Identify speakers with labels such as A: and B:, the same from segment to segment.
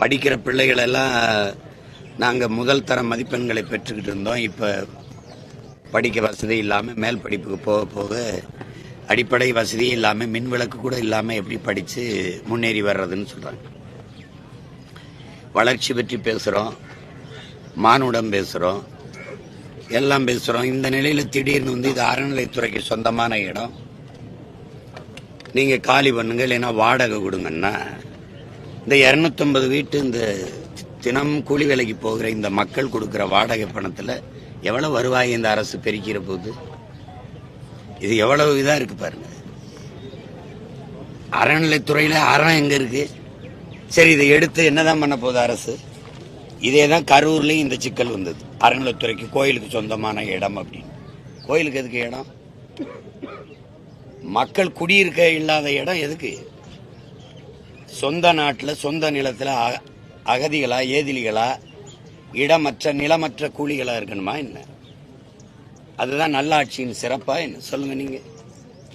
A: படிக்கிற பிள்ளைகள் எல்லாம் நாங்கள் முதல் தர மதிப்பெண்களை பெற்றுக்கிட்டு இருந்தோம். இப்போ படிக்க வசதி இல்லாமல் மேல் படிப்புக்கு போக போக அடிப்படை வசதி இல்லாமல் மின் விளக்கு கூட இல்லாமல் எப்படி படித்து முன்னேறி வர்றதுன்னு சொல்கிறாங்க வளர்ச்சி பற்றி பேசுகிறோம் மானுடம் பேசுகிறோம் எல்லாம் பேசுகிறோம் இந்த நிலையில் திடீர்னு வந்து இது அறநிலைத்துறைக்கு சொந்தமான இடம். நீங்கள் காலி பண்ணுங்க இல்லைன்னா வாடகை கொடுங்கன்னா இந்த இரநூத்தம்பது வீட்டு இந்த தினம் கூலி வேலைக்கு போகிற இந்த மக்கள் கொடுக்கிற வாடகை பணத்தில் எவ்வளவு வருவாய் இந்த அரசு பெருக்கிற போது? இது எவ்வளவு இதாக இருக்கு பாருங்க. அறநிலைத்துறையில் அறம் எங்க இருக்கு? சரி இதை எடுத்து என்னதான் பண்ண போகுது அரசு? இதே தான் கரூர்லயும் இந்த சிக்கல் வந்தது. அறநிலைத்துறைக்கு கோயிலுக்கு சொந்தமான இடம் அப்படின்னு. கோயிலுக்கு எதுக்கு இடம்? மக்கள் குடியிருக்க இல்லாத இடம் எதுக்கு? சொந்த நாட்டில் சொந்த நிலத்தில் அ- அகதிகளா ஏதிலிகளா இடமற்ற நிலமற்ற கூலிகளா இருக்கணுமா என்ன? அதுதான் நல்லாட்சியின் சிறப்பா என்ன? சொல்லுங்க நீங்க.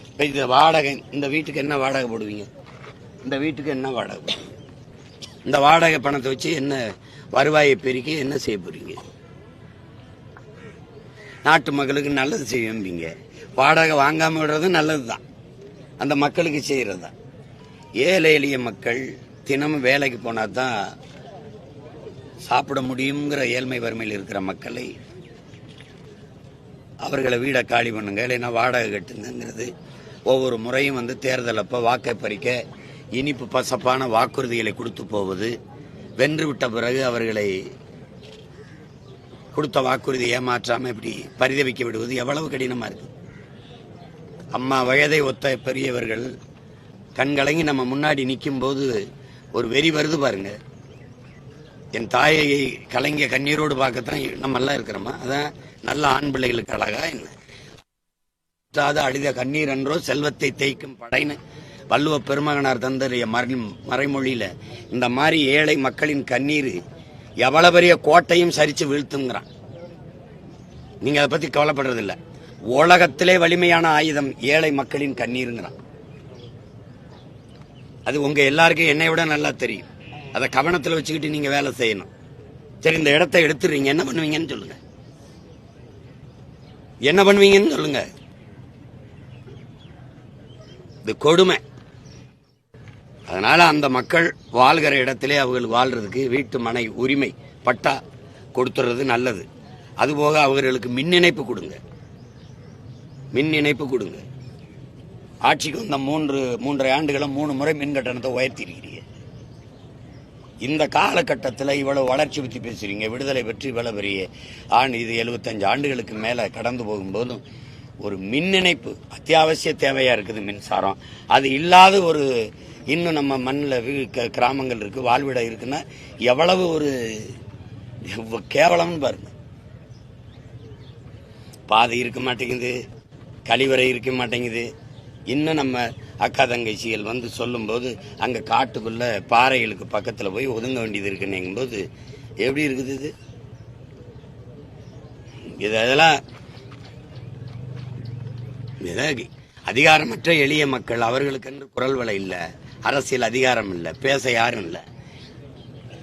A: இப்ப இந்த வாடகை இந்த வீட்டுக்கு என்ன வாடகை போடுவீங்க? இந்த வீட்டுக்கு என்ன வாடகை? போடுவீங்க? இந்த வாடகை பணத்தை வச்சு என்ன வருவாயை பெருக்கி என்ன செய்ய போறீங்க? நாட்டு மக்களுக்கு நல்லது செய்யும்பீங்க. வாடகை வாங்காம விடுறது நல்லதுதான். அந்த மக்களுக்கு செய்யறது தான் ஏழை எளிய மக்கள் தினமும் வேலைக்கு போனா தான் சாப்பிட முடியுங்கிற ஏழ்மை வறுமையில் இருக்கிற மக்களை அவர்களை வீடை காலி பண்ணுங்க இல்லைன்னா வாடகை கட்டுங்கிறது ஒவ்வொரு முறையும் வந்து தேர்தல் அப்போ வாக்கை பறிக்க இனிப்பு பசப்பான வாக்குறுதிகளை கொடுத்து போவது. வென்று விட்ட பிறகு அவர்களை கொடுத்த வாக்குறுதி ஏமாற்றாமல் இப்படி பரிதவிக்க விடுவது எவ்வளவு கடினமாக இருக்குது அம்மா வயதை ஒத்த பெரியவர்கள் கண்கலங்கி நம்ம முன்னாடி நிற்கும் போது ஒரு வெறி வருது பாருங்க. என் தாயை கலைஞ கண்ணீரோடு பார்க்கத்தான் நம்ம எல்லாம் இருக்கிறோமா? அதான் நல்ல ஆண் பிள்ளைகளுக்கு அழகா என்ன? அழுத கண்ணீர் என்றோ செல்வத்தை தேய்க்கும் படைன்னு வள்ளுவ பெருமகனார் தந்தறிய மறை மறைமொழியில இந்த மாதிரி ஏழை மக்களின் கண்ணீர் எவ்வளவு பெரிய கோட்டையும் சரிச்சு வீழ்த்துங்கிறான். நீங்க அதை பத்தி கவலைப்படுறதில்ல. உலகத்திலே வலிமையான ஆயுதம் ஏழை மக்களின் கண்ணீருங்கிறான். அது உங்க எல்லாருக்கும் என்னை விட நல்லா தெரியும். அதை கவனத்தில் வச்சுக்கிட்டு நீங்க வேலை செய்யணும். சரி இந்த இடத்தை எடுத்துறீங்க என்ன பண்ணுவீங்கன்னு சொல்லுங்க. என்ன பண்ணுவீங்கன்னு சொல்லுங்க. இது கொடுமை. அதனால அந்த மக்கள் வாழ்கிற இடத்திலே அவர்கள் வாழ்றதுக்கு வீட்டு மனை உரிமை பட்டா கொடுத்துறது நல்லது. அதுபோக அவர்களுக்கு மின் இணைப்பு கொடுங்க. மின் இணைப்பு கொடுங்க. ஆட்சிக்கு வந்த மூன்று மூன்றரை ஆண்டுகளும் மூணு முறை மின் கட்டணத்தை உயர்த்தியிருக்கிறீங்க இந்த காலகட்டத்தில் இவ்வளவு வளர்ச்சி பற்றி பேசுகிறீங்க விடுதலை பற்றி இவ்வளவு பெரிய ஆண்டு இது எழுபத்தஞ்சு ஆண்டுகளுக்கு மேலே கடந்து போகும்போதும் ஒரு மின் இணைப்பு அத்தியாவசிய தேவையாக இருக்குது மின்சாரம். அது இல்லாத ஒரு இன்னும் நம்ம மண்ணில் க- கிராமங்கள் இருக்குது வாழ்விடம் இருக்குன்னா எவ்வளவு ஒரு கேவலம்னு பாருங்க. பாதை இருக்க மாட்டேங்குது கழிவறை இருக்க மாட்டேங்குது இன்னும் நம்ம அக்கா தங்கச்சிகள் வந்து சொல்லும்போது அங்கே காட்டுக்குள்ள பாறைகளுக்கு பக்கத்தில் போய் ஒதுங்க வேண்டியது இருக்குன்னுங்கும்போது எப்படி இருக்குது இது? இது அதெல்லாம் இதாக அதிகாரமற்ற எளிய மக்கள் அவர்களுக்கென்று குரல் வலை இல்லை. அரசியல் அதிகாரம் இல்லை. பேச யாரும் இல்லை.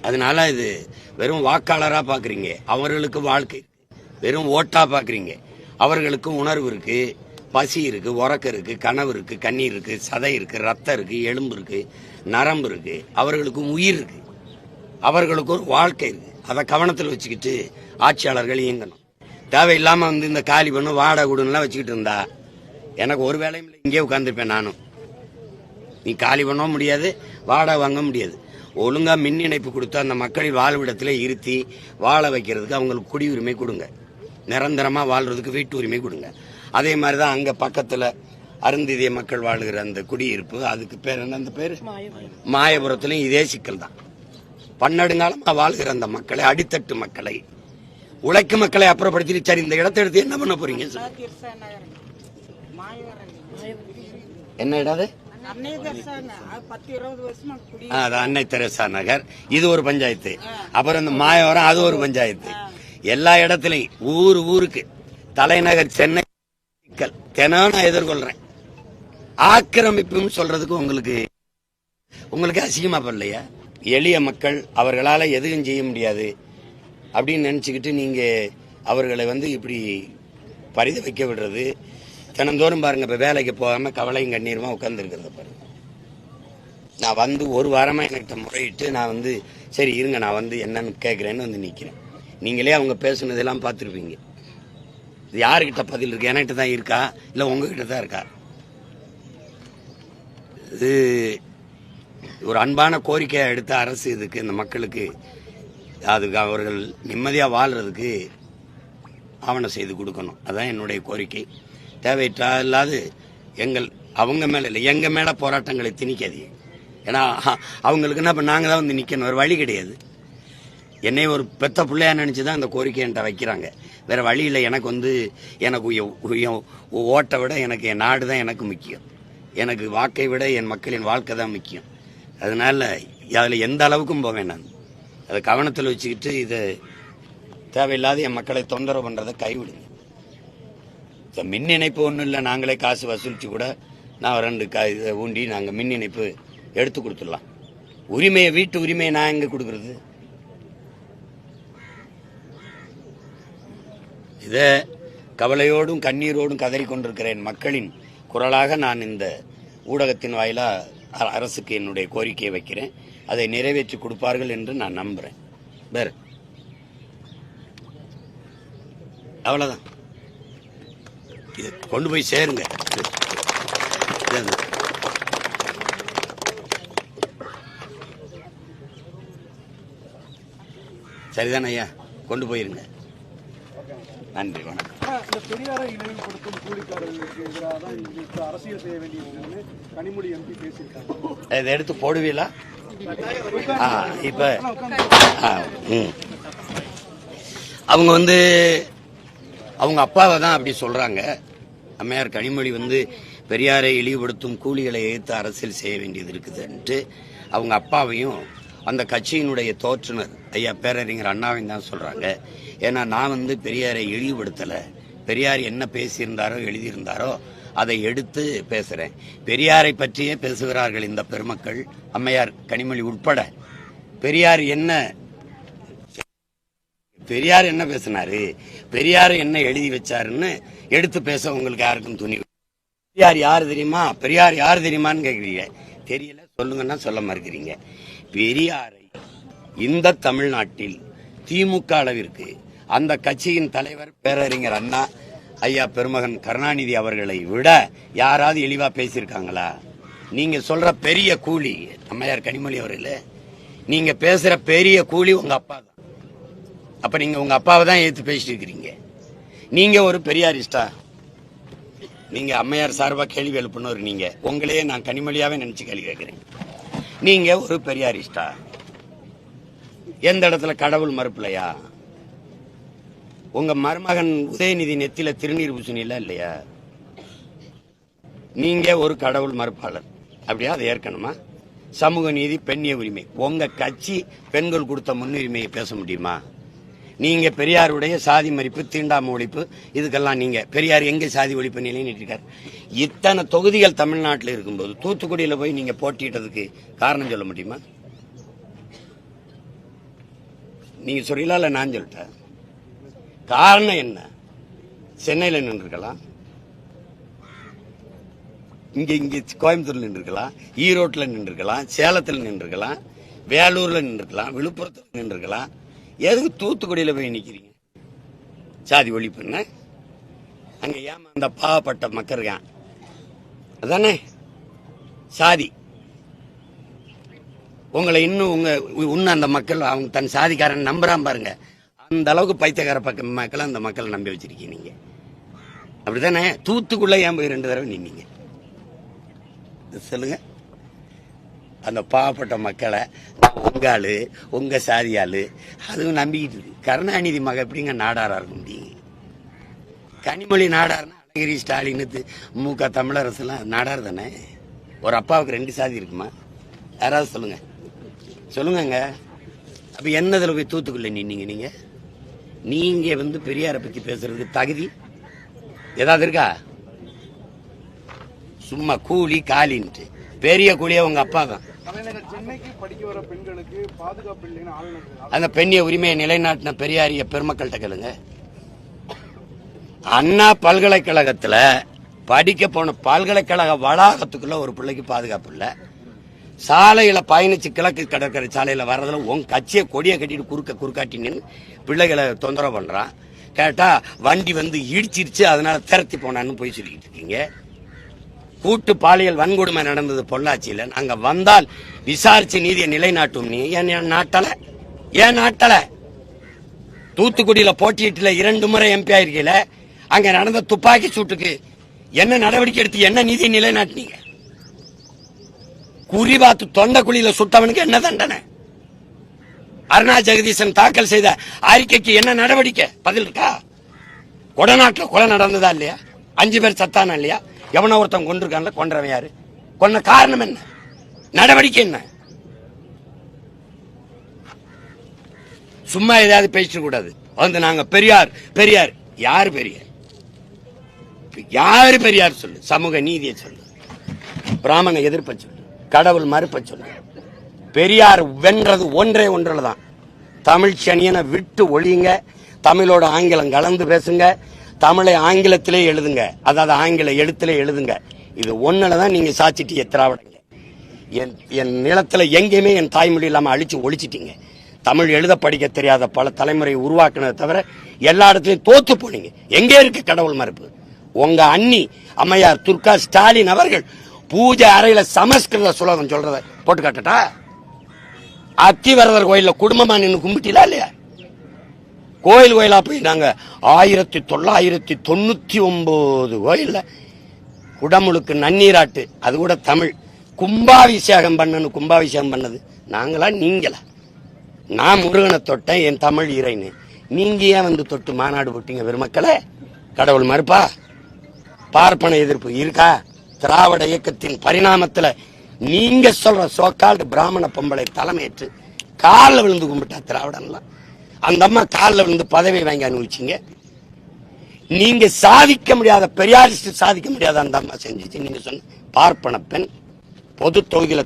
A: அதனால இது வெறும் வாக்காளராக பார்க்குறீங்க அவர்களுக்கு வாழ்க்கை வெறும் ஓட்டாக பார்க்குறீங்க அவர்களுக்கும் உணர்வு இருக்குது பசி இருக்கு உறக்கம் இருக்கு கனவு இருக்கு கண்ணீர் இருக்கு சதை இருக்கு ரத்தம் இருக்கு எலும்பு இருக்கு நரம்பு இருக்கு அவர்களுக்கும் உயிர் இருக்கு. அவர்களுக்கு ஒரு வாழ்க்கை இருக்கு. அதை கவனத்தில் வச்சுக்கிட்டு ஆட்சியாளர்கள் இயங்கணும். தேவையில்லாம வந்து இந்த காலி பண்ணு வாடகை கொடுன்னுலாம் வச்சுக்கிட்டு இருந்தா எனக்கு ஒரு வேலையும் இல்லை. இங்கே உட்காந்துருப்பேன் நானும். நீ காலி பண்ணவும் முடியாது வாடகை வாங்க முடியாது. ஒழுங்கா மின் இணைப்பு கொடுத்து அந்த மக்களின் வாழ்விடத்தில் இருத்தி வாழ வைக்கிறதுக்கு அவங்களுக்கு குடியுரிமை கொடுங்க. நிரந்தரமா வாழ்றதுக்கு வீட்டு உரிமை கொடுங்க. அதே மாதிரி தான் அங்க பக்கத்துல அருந்திதிய மக்கள் வாழுகிற அந்த குடியிருப்பு அதுக்கு பேர் என்ன அந்த பேர்? மாயபுரத்துலயும் இதே சிக்கல் தான். பன்னெடுங்காலமா வாழ்கிற அந்த மக்களை அடித்தட்டு மக்களை உழைக்கும் மக்களை அப்புறப்படுத்திட்டு சரி இந்த இடத்தை எடுத்து என்ன பண்ண போறீங்க. என்ன அது?
B: அன்னை
A: தெரசா நகர். இது ஒரு பஞ்சாயத்து. அப்புறம் இந்த மாயவரம் அது ஒரு பஞ்சாயத்து. எல்லா இடத்துலயும் ஊர் ஊருக்கு. தலைநகர் சென்னை சிக்கல் தினம் நான் எதிர்கொள்றேன். ஆக்கிரமிப்புன்னு சொல்றதுக்கு உங்களுக்கு உங்களுக்கு அசிங்கமா பண்ணலையா எளிய மக்கள் அவர்களால் எதுவும் செய்ய முடியாது அப்படின்னு நினச்சிக்கிட்டு நீங்கள் அவர்களை வந்து இப்படி பரித வைக்க விடுறது. தினந்தோறும் பாருங்க இப்போ வேலைக்கு போகாமல் கவலையும் கண்ணீருமா உட்காந்துருக்கிறத பாருங்க. நான் வந்து ஒரு வாரமாக என்கிட்ட முறையிட்டு நான் வந்து சரி இருங்க நான் வந்து என்னன்னு கேட்குறேன்னு வந்து நிற்கிறேன் நீங்களே அவங்க பேசுனதெல்லாம் பார்த்துருப்பீங்க. யாருக்கிட்ட பதில் இருக்கு? என்கிட்ட தான் இருக்கா? இல்லை உங்ககிட்ட தான் இருக்கா? இது ஒரு அன்பான கோரிக்கையை எடுத்த அரசு இதுக்கு இந்த மக்களுக்கு அதுக்கு அவர்கள் நிம்மதியாக வாழ்கிறதுக்கு ஆவணம் செய்து கொடுக்கணும். அதான் என்னுடைய கோரிக்கை. தேவையற்றா இல்லாது எங்கள் அவங்க மேலே இல்லை எங்கள் மேலே போராட்டங்களை திணிக்காதீங்க. ஏன்னா அ- அவங்களுக்கு என்ன இப்போ நாங்கள் தான் வந்து நிற்கணும் ஒரு வழி கிடையாது. என்னை ஒரு பெத்த பிள்ளையா நினச்சி தான் அந்த கோரிக்கை என்கிட்ட வைக்கிறாங்க. வேற வழி இல்லை. எனக்கு வந்து எனக்கு ஓட்டை விட எனக்கு என் நாடு தான் எனக்கு முக்கியம். எனக்கு வாக்கை விட என் மக்களின் வாழ்க்கை தான் முக்கியம். அதனால அதில் எந்த அளவுக்கும் போவேன் நான் அதை கவனத்தில் வச்சுக்கிட்டு இதை தேவையில்லாத என் மக்களை தொந்தரவு பண்ணுறதை கைவிடுங்க. இந்த மின் இணைப்பு ஒன்றும் இல்லை. நாங்களே காசு வசூலித்து கூட நான் ரெண்டு கா இதை ஊண்டி நாங்கள் மின் இணைப்பு எடுத்து கொடுத்துடலாம். உரிமையை வீட்டு உரிமையை நான் எங்கே கொடுக்குறது? இதை கவலையோடும் கண்ணீரோடும் கதறி மக்களின் குரலாக நான் இந்த ஊடகத்தின் வாயிலாக அ- அரசுக்கு என்னுடைய கோரிக்கையை வைக்கிறேன். அதை நிறைவேற்றி கொடுப்பார்கள் என்று நான் நம்புறேன். வேற? அவ்வளோதான் இது கொண்டு போய் சேருங்க. சரிதான ஐயா கொண்டு போயிருங்க. நன்றி வணக்கம்.
C: இந்த பெரியாரை இழிவுபடுத்தும் கூலிக்காரர்களுக்கு எதிராக தான் அரசியல் செய்ய வேண்டியதுன்னு கனிமொழி எம்பி பேசியிருக்காங்க
A: இதை எடுத்து போடுவீங்களா? ஆ இப்ப. அவங்க வந்து அவங்க அப்பாவை தான் அப்படி சொல்றாங்க. அம்மையார் கனிமொழி வந்து பெரியாரை இழிவுபடுத்தும் கூலிகளை எதிர்த்து அரசியல் செய்ய வேண்டியது இருக்குதுன்ட்டு அவங்க அப்பாவையும் அந்த கட்சியினுடைய தோற்றுனர் ஐயா பேரறிஞர் அண்ணாவையும் தான் சொல்றாங்க. ஏன்னா நான் வந்து பெரியாரை இழிவுபடுத்தலை. பெரியார் என்ன பேசியிருந்தாரோ எழுதியிருந்தாரோ அதை எடுத்து பேசுகிறேன் பெரியாரை பற்றியே பேசுகிறார்கள் இந்த பெருமக்கள் அம்மையார் கனிமொழி உட்பட. பெரியார் என்ன பெரியார் என்ன பேசினாரு? பெரியார் என்ன எழுதி வச்சாருன்னு எடுத்து பேச உங்களுக்கு யாருக்கும் துணி பெரியார் யார் தெரியுமா? பெரியார் யார் தெரியுமான்னு கேட்குறீங்க தெரியல சொல்லுங்கன்னா சொல்ல மறுக்கிறீங்க. பெரியாரை இந்த தமிழ்நாட்டில் திமுக அளவிற்கு அந்த கட்சியின் தலைவர் பேரறிஞர் அண்ணா ஐயா பெருமகன் கருணாநிதி அவர்களை விட யாராவது இழிவா பேசியிருக்காங்களா? நீங்க சொல்ற பெரிய கூலி அம்மையார் கனிமொழி அவர்களே நீங்க பேசுற பெரிய கூலி உங்க அப்பா தான். அப்ப நீங்க உங்க அப்பாவை தான் ஏத்து பேசிட்டு இருக்கிறீங்க நீங்க ஒரு பெரியாரிஸ்டா? நீங்க அம்மையார் சார்பா கேள்வி எழுப்பினவர் நீங்க. உங்களையே நான் கனிமொழியாவே நினைச்சு கேள்வி கேட்கிறேன். நீங்க ஒரு பெரியாரிஸ்டா? எந்த இடத்துல கடவுள் மறுப்பில்லையா உங்க மருமகன் உதயநிதி நெத்தில திருநீர் பூசணியில இல்லையா? நீங்க ஒரு கடவுள் மறுப்பாளர். அப்படியா? அதை ஏற்கனமா சமூக நீதி பெண்ணிய உரிமை. உங்க கட்சி பெண்கள் கொடுத்த முன்னுரிமையை பேச முடியுமா? நீங்க பெரியாருடைய சாதி மறிப்பு தீண்டாம ஒழிப்பு இதுக்கெல்லாம் நீங்க பெரியார் எங்க சாதி ஒழிப்பு நிலைநிறுத்திருக்காரு இத்தனை தொகுதிகள் தமிழ்நாட்டில் இருக்கும்போது தூத்துக்குடியில் போய் நீங்க போட்டியிட்டதுக்கு காரணம் சொல்ல முடியுமா? நீங்க சொல்றீங்களா இல்ல நான் சொல்லிட்டேன்? காரணம் என்ன? சென்னையில நின்றுக்கலாம் இங்க இங்க கோயம்புத்தூர்ல நின்றுக்கலாம் ஈரோட்டில் நின்றுக்கலாம் சேலத்தில் நின்றுக்கலாம் வேலூர்ல நின்றுக்கலாம் விழுப்புரத்தில் நின்றுக்கலாம் எதுக்கு தூத்துக்குடியில் போய் நிற்கிறீங்க சாதி ஒழிப்புன்னு அங்கே ஏமா அந்த பாவப்பட்ட மக்கள் இருக்கான் அதானே? சாதி. உங்களை இன்னும் உங்க இன்னும் அந்த மக்கள் அவங்க தன் சாதிக்காரன் நம்புறான் பாருங்க. அந்த அளவுக்கு பைத்தியக்கார பக்கம் மக்களை அந்த மக்களை நம்பி வச்சிருக்கீங்க நீங்க. அப்படிதானே தூத்துக்குள்ள ஏன் போய் ரெண்டு தடவை நின்னீங்க? சொல்லுங்க. அந்த பாவப்பட்ட மக்களை உங்க ஆளு உங்க சாதி ஆளு அதுவும் நம்பிக்கிட்டு இருக்கு. கருணாநிதி மக எப்படிங்க நாடாரா இருக்க முடியுங்க கனிமொழி நாடார்னா அழகிரி ஸ்டாலின் மு க தமிழரசுலாம் நாடார் தானே? ஒரு அப்பாவுக்கு ரெண்டு சாதி இருக்குமா? யாராவது சொல்லுங்க. சொல்லுங்கங்க. அப்ப என்னதுல போய் தூத்துக்குள்ள நின்னீங்க நீங்க? நீங்க வந்து பெரியாரை பத்தி பேசுறதுக்கு தகுதி? ஏதாவது இருக்கா? சும்மா கூலி காலின்ட்டு. பெரிய கூலியே உங்க அப்பா தான். அந்த பெண்ணிய உரிமையை நிலைநாட்டின பெரியாரிய பெருமக்கள்கிட்ட கேளுங்க. அண்ணா பல்கலைக்கழகத்துல படிக்க போன பல்கலைக்கழக வளாகத்துக்குள்ள ஒரு பிள்ளைக்கு பாதுகாப்பு இல்ல. சாலையில பயணிச்சு கிழக்கு கடற்கரை சாலையில வர்றதுல உன் கட்சியை கொடியை கட்டிட்டு குறுக்க குறுக்காட்டி பிள்ளைகளை தொந்தரவு பண்றான் கேட்டா வண்டி வந்து இடிச்சிருச்சு அதனால திரத்தி போனான்னு போய் சொல்லிட்டு இருக்கீங்க. கூட்டு பாலியல் வன்கொடுமை நடந்தது பொள்ளாச்சியில். நாங்க வந்தால் விசாரிச்சு நீதியை நிலைநாட்டும். நீ ஏன் ஏன் நாட்டல? ஏன் நாட்டல? தூத்துக்குடியில போட்டியிட்டுல இரண்டு முறை எம்பி ஆயிருக்கீல. அங்க நடந்த துப்பாக்கி சூட்டுக்கு என்ன நடவடிக்கை எடுத்து என்ன நீதியை நிலைநாட்டினீங்க? குறிபாத்து தொண்டை குழியில சுட்டவனுக்கு என்ன தண்டனை? அருணா ஜெகதீசன் தாக்கல் செய்த அறிக்கைக்கு என்ன நடவடிக்கை? பதில் இருக்கா? கொடநாட்டில் கொலை நடந்ததா இல்லையா? அஞ்சு பேர் சத்தானா இல்லையா? எவனோ ஒருத்தன் கொண்டிருக்கான்ல கொன்றவன் யாரு? கொன்ன காரணம் என்ன? நடவடிக்கை என்ன? சும்மா ஏதாவது பேசிட கூடாது. வந்து நாங்க பெரியார் பெரியார். யார் பெரியார்? யாரு பெரியார் சொல்லு? சமூக நீதியை சொல்லு. பிராமண எதிர்ப்பு கடவுள் மறுப்ப சொல்லு பெரியார் வென்றது ஒன்றே ஒன்றில் தான் தமிழ் சனியனை விட்டு ஒழியுங்க தமிழோட ஆங்கிலம் கலந்து பேசுங்க தமிழை ஆங்கிலத்திலே எழுதுங்க அதாவது ஆங்கில எழுத்திலே எழுதுங்க. இது ஒன்றில் தான் நீங்கள் சாச்சிட்டு திராவிடங்க. என் என் நிலத்தில் எங்கேயுமே என் தாய்மொழி இல்லாமல் அழிச்சு ஒழிச்சிட்டீங்க. தமிழ் எழுத படிக்க தெரியாத பல தலைமுறை உருவாக்குனதை தவிர எல்லா இடத்துலையும் தோத்து போனீங்க. எங்கே இருக்கு கடவுள் மறுப்பு? உங்க அண்ணி அம்மையார் துர்கா ஸ்டாலின் அவர்கள் பூஜை அறையில சமஸ்கிருத சுலோகம் சொல்றத போட்டு காட்டட்டா? அத்திவரதர் கோயில்ல குடும்பமா நின்று கும்பிட்டீங்களா இல்லையா? கோயில் கோயிலா போய் நாங்க ஆயிரத்தி தொள்ளாயிரத்தி தொண்ணூத்தி ஒன்பது கோயில்ல குடமுழுக்கு நன்னீராட்டு அது கூட தமிழ். கும்பாபிஷேகம் பண்ணணும் கும்பாபிஷேகம் பண்ணது. நாங்களா நீங்களா? நான் முருகனை தொட்டேன் என் தமிழ் இறைன்னு. நீங்க ஏன் வந்து தொட்டு மாநாடு போட்டீங்க பெருமக்களே? கடவுள் மறுப்பா? பார்ப்பன எதிர்ப்பு இருக்கா? திராவிட இயக்கத்தின் பரிணாமத்துல நீங்க சொல்ற சோக்கால்டு பிராமண பொம்பளை தலைமையேற்று காலில் விழுந்து கும்பிட்டா திராவிடன்லாம் அந்த அம்மா காலில் விழுந்து பதவி வாங்கி அனுபவிச்சிங்க. நீங்க சாதிக்க முடியாத பெரியாரிஸ்ட் சாதிக்க முடியாத அந்த அம்மா செஞ்சுச்சு. நீங்க சொன்ன பார்ப்பன பெண் பொது தொகுதியில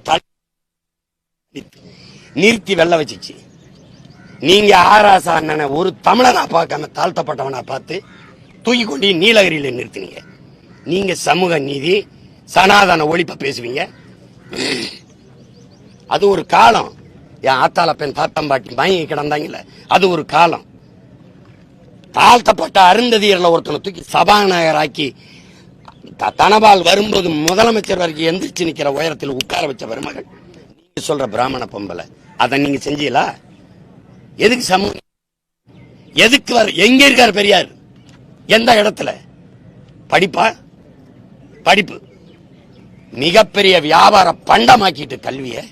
A: நிறுத்தி வெள்ள வச்சிச்சு. நீங்க ஆராசா அண்ணனை ஒரு தமிழனா பார்க்காம தாழ்த்தப்பட்டவனா பார்த்து தூக்கி கொண்டு நீலகிரியில நிறுத்தினீங்க. நீங்க சமூக நீதி சனாதன ஒழிப்பை பேசுவீங்க? அது ஒரு காலம். என் ஆத்தால பெண் தாத்தம்பாட்டி மயங்கி கிடந்தாங்கல்ல அது ஒரு காலம். தாழ்த்தப்பட்ட அருந்ததியரில் ஒருத்தனை தூக்கி சபாநாயகராக்கி த- தனபால் வரும்போது முதலமைச்சர் வரைக்கும் எந்திரிச்சு நிற்கிற உயரத்தில் உட்கார வச்ச பெருமகள். நீங்க சொல்ற பிராமண பொம்பளை அதை நீங்க செஞ்சீங்களா? எதுக்கு சமூக எதுக்கு வர எங்க இருக்கார் பெரியார்? எந்த இடத்துல? படிப்பா? படிப்பு. மிகப்பெரிய வியாபார பண்டமாக்கிட்டு கல்விய.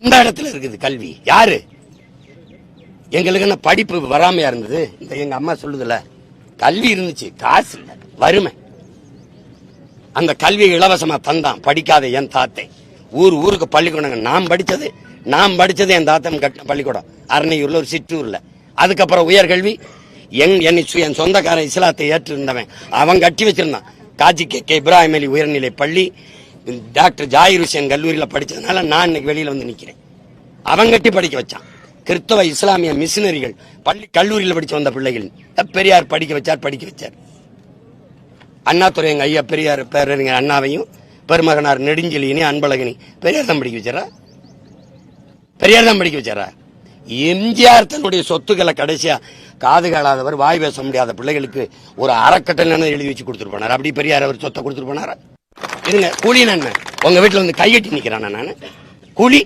A: இந்த இடத்துல இருக்குது கல்வி. யாரு? எங்களுக்கு என்ன படிப்பு வராமையா இருந்தது? இந்த எங்க அம்மா சொல்லுதுல கல்வி இருந்துச்சு காசு இல்ல வறுமை. அந்த கல்வியை இலவசமா தந்தான் படிக்காத என் தாத்தை. ஊர் ஊருக்கு பள்ளிக்கூடங்க நாம் படித்தது நாம் படிச்சது என் தாத்தன் கட்டின பள்ளிக்கூடம். அரணையூர்ல ஒரு சிற்றூர்ல. அதுக்கப்புறம் உயர்கல்வி என் என்னை சு- என் சொந்தக்காரன் இஸ்லாத்தை ஏற்று இருந்தவன் அவன் கட்டி வச்சிருந்தான். காஜி கே கே இப்ராஹிம் அலி உயர்நிலை பள்ளி. டாக்டர் ஜாயிர் ஹுசேன் கல்லூரியில் படித்ததுனால நான் இன்னைக்கு வெளியில் வந்து நிற்கிறேன் அவன் கட்டி படிக்க வச்சான். கிறிஸ்தவ இஸ்லாமிய மிஷினரிகள் பள்ளி கல்லூரியில் படித்து வந்த பிள்ளைகள். பெரியார் படிக்க வச்சார் படிக்க வச்சார். அண்ணாதுரை எங்கள் ஐயா பெரியார் பேரறிஞர் அண்ணாவையும் பெருமகனார் நெடுஞ்செலியினி அன்பழகினி பெரியார் தான் படிக்க வச்சாரா? பெரியார் தான் படிக்க வச்சாரா? எம்ஜிஆர் தன்னுடைய சொத்துக்களை கடைசியா காது காலாதவர் வாய் பேச முடியாத பிள்ளைகளுக்கு ஒரு அறக்கட்டளை எழுதி வச்சு கொடுத்துட்டு போனார். அப்படி பெரியார் அவர் சொத்தை கொடுத்துட்டு இருங்க கூலி நான் உங்க வீட்டில் வந்து கையெட்டி நிற்கிறானா நான்? கூலி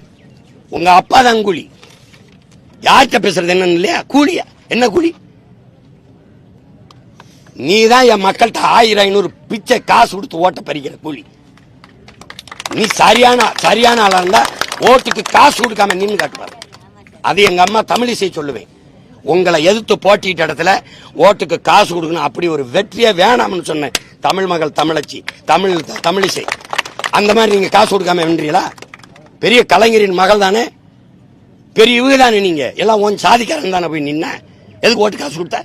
A: உங்க அப்பா தான் கூலி யார்கிட்ட பேசுறது என்னன்னு இல்லையா? கூலியா என்ன கூலி நீ தான் என் மக்கள்கிட்ட ஆயிரம் ஐநூறு பிச்சை காசு கொடுத்து ஓட்ட பறிக்கிற கூலி நீ சரியான சரியான ஆளா இருந்தா ஓட்டுக்கு காசு கொடுக்காம நின்று காட்டுவார் அது எங்க அம்மா தமிழிசை சொல்லுவேன். உங்களை எதிர்த்து போட்டிட்ட இடத்துல ஓட்டுக்கு காசு கொடுக்கணும் அப்படி ஒரு வெற்றியே வேணாம்னு சொன்னேன் தமிழ் மகள் தமிழச்சி தமிழ் தமிழிசை. அந்த மாதிரி நீங்க காசு கொடுக்காம வென்றீங்களா பெரிய கலைஞரின் மகள் தானே? பெரிய இவங்க தானே நீங்க? எல்லாம் உன் சாதிக்காரன் தானே போய் நின்ன? எதுக்கு ஓட்டு காசு கொடுத்த?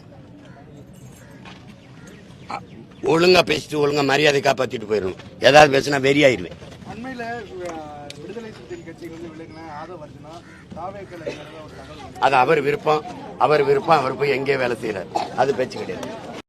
A: ஒழுங்கா பேசிட்டு ஒழுங்கா மரியாதை காப்பாத்திட்டு போயிடணும். ஏதாவது பேசினா வெறியாயிருவேன்
C: அண்மையில அஹ், வந்து விலகின ஆதவ அர்ஜுனா தாவேக்கலை
A: அது அவர் விருப்பம். அவர் விருப்பம் அவர் போய் எங்கேயோ வேலை செய்யறாரு அது பேச்சு கிடையாது.